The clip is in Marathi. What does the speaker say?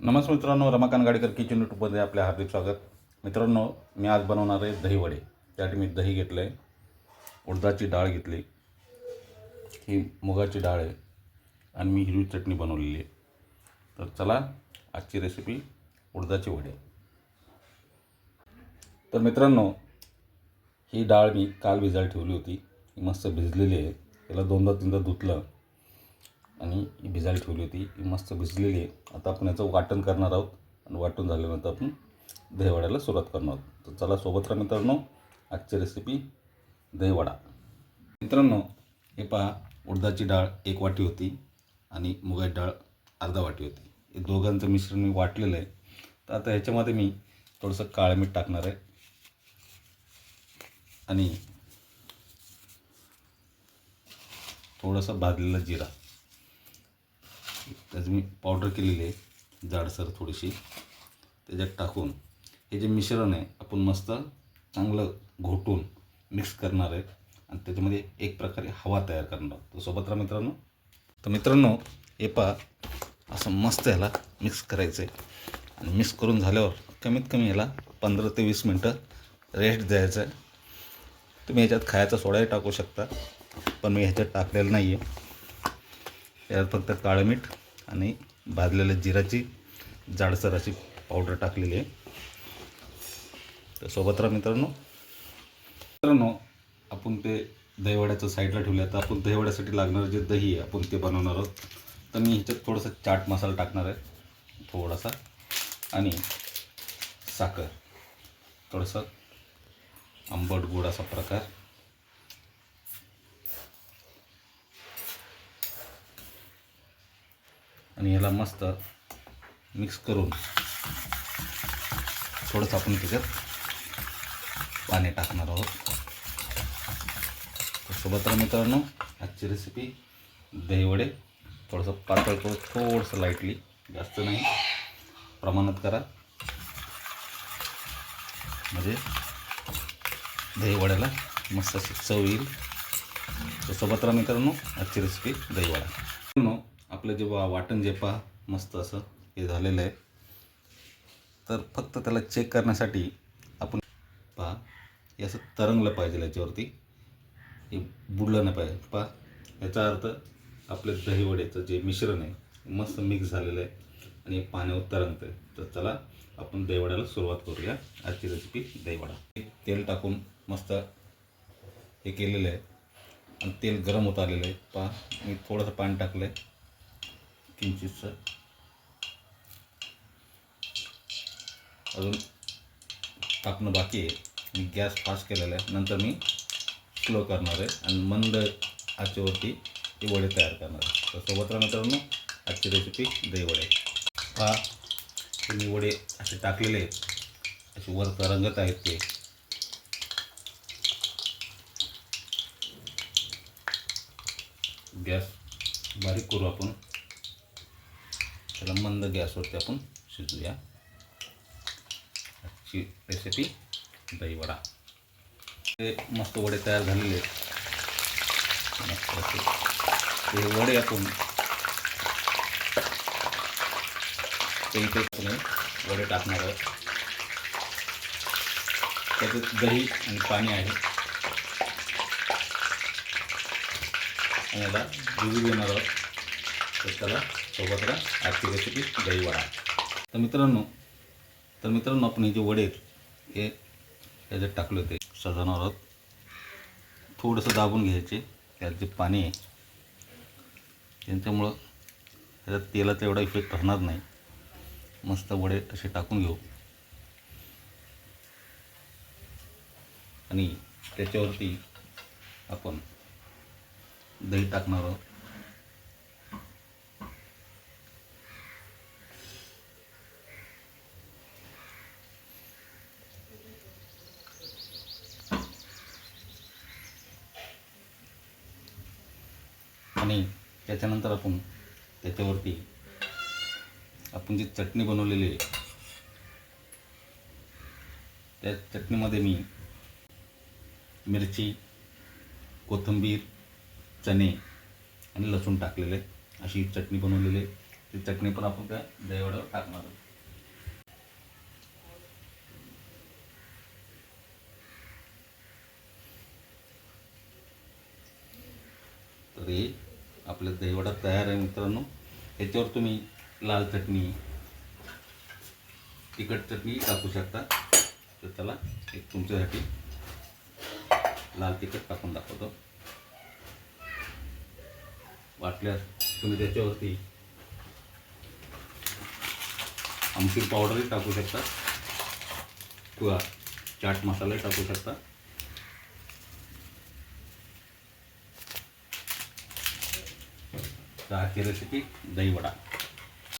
नमस्कार मित्रांनो रमाकांत गाडीकर किचन यूट्यूबमध्ये आपले हार्दिक स्वागत. मित्रांनो मी आज बनवणार आहे दहीवडे त्यासाठी मी दही घेतलं आहे उडदाची डाळ घेतली ही मुगाची डाळ आहे आणि मी हिरवी चटणी बनवलेली आहे. तर चला आजची रेसिपी उडदाचे वडे. तर मित्रांनो ही डाळ मी काल भिजायला ठेवली होती. मस्त भिजलेली आहे. त्याला दोनदा तीनदा धुतलं आणि ही भिजायला ठेवली होती. ही मस्त भिजलेली आहे. आता आपण याचं वाटण करणार आहोत. आणि वाटून झाल्यानंतर आपण दहीवड्याला सुरुवात करणार आहोत. तर चला सोबत राहा मित्रांनो. आजची रेसिपी दहीवडा. मित्रांनो हे पहा उडदाची डाळ एक वाटी होती आणि मुगाची डाळ अर्धा वाटी होती. हे दोघांचं मिश्रण मी वाटलेलं आहे. तर आता ह्याच्यामध्ये मी थोडंसं काळं मीठ टाकणार आहे. आणि थोडंसं भाजलेला जिरा. त्याची मी पावडर केलेली आहे जाडसर थोडीशी. त्याच्यात टाकून हे जे मिश्रण आहे आपण मस्त चांगलं घोटून मिक्स करणार आहे. आणि त्याच्यामध्ये एक प्रकारे हवा तयार करणार तो तर सोबत राहा मित्रांनो. तर मित्रांनो हे पा असं मस्त ह्याला मिक्स करायचं आहे आणि मिक्स करून झाल्यावर कमीत कमी ह्याला पंधरा ते वीस मिनटं रेस्ट द्यायचं आहे. तुम्ही ह्याच्यात खायचा सोडाही टाकू शकता पण मी ह्याच्यात टाकलेलं नाही आहे यात फक्त काळं मीठ आणि भाजलेल्या जिराची जाडसर अशी पावडर टाकलेली आहे. तर सोबत राहा मित्रांनो. मित्रांनो आपण ते दहीवड्याचं साईडला ठेवलं आहे तर आपण दहीवड्यासाठी लागणारं जे दही आहे आपण ते बनवणार आहोत. तर मी ह्याच्यात थोडंसं चाट मसाला टाकणार आहे. थोडासा. आणि साखर. थोडंसं आंबट गोड असा प्रकार. आणि याला मस्त मिक्स करून थोडंसं आपण त्याच्यात पाणी टाकणार आहोत. तर सोबत मित्रांनो आजची रेसिपी दहीवडे. थोडंसं पातळ करून थोडंसं लाईटली जास्त नाही. प्रमाणात करा. म्हणजे दहीवड्याला मस्त अशी चव येईल. सोबत मित्रांनो आजची रेसिपी दहीवडा. मित्रांनो आपलं जे वा वाटण जे पहा मस्त असं हे झालेलं आहे. तर फक्त त्याला चेक करण्यासाठी आपण पहा हे असं तरंगलं पाहिजे याच्यावरती. हे बुडलं नाही पाहिजे. पहा याचा अर्थ आपले दहीवडेचं जे मिश्रण आहे मस्त मिक्स झालेलं आहे आणि पाण्यावर तरंगतं आहे तर चला आपण दहीवड्याला सुरुवात करूया. आजची रेसिपी दहीवडा. तेल टाकून मस्त हे केलेलं आहे. आणि तेल गरम होत आलेलं आहे. पहा मी थोडंसं पाणी टाकलं आहे किंचितचं अजून टाकणं बाकी आहे. मी गॅस फास्ट केलेला आहे. नंतर मी स्लो करणार आहे आणि मंद आचेवरती ते वडे तयार करणार आहे. तर सोबत मित्रांनो आजची रेसिपी दही वडे. पहा हे मी वडे असे टाकलेले आहेत. असे वर तरंगत आहेत ते. गॅस बारीक करू आपण. त्याला मंद गॅसवरती आपण शिजूया. आजची रेसिपी दहीवडा ते मस्त वडे तयार झालेले आहेत. मस्त वडे आपण ते वडे टाकणार आहोत. त्याच्यात दही आणि पाणी आहे. आणि याला भिजू देणार आहोत. तर त्याला सोबत राहा. आजची रेसिपी दहीवडा तर मित्रांनो तर मित्रांनो आपण हे जे वडे आहेत हे याच्यात टाकले होते. सजवणार आहोत. थोडंसं दाबून घ्यायचे. त्यात जे पाणी आहे त्यांच्यामुळं त्याच्यात तेलाचा एवढा इफेक्ट राहणार नाही. मस्त वडे असे टाकून घेऊ. आणि त्याच्यावरती आपण दही टाकणार आहोत. आणि त्याच्यानंतर आपण त्याच्यावरती आपण जी चटणी बनवलेली आहे त्या चटणीमध्ये मी मिरची कोथिंबीर चणे आणि लसूण टाकलेले अशी चटणी बनवलेली आहे. ती चटणी पण आपण त्या दहीवड्यावर टाकणार आहोत तर हे आपल्या दहीवडा तयार आहे मित्रांनो. याच्यावर तुम्ही लाल चटणी तिखट चटणी टाकू शकता. तर त्याला एक तुमच्यासाठी लाल तिखट टाकून दाखवतो. वाटल्यास तुम्ही त्याच्यावरती आमची पावडरही टाकू शकता. किंवा चाट मसालाही टाकू शकता. चहाची रेसिपी दहीवडा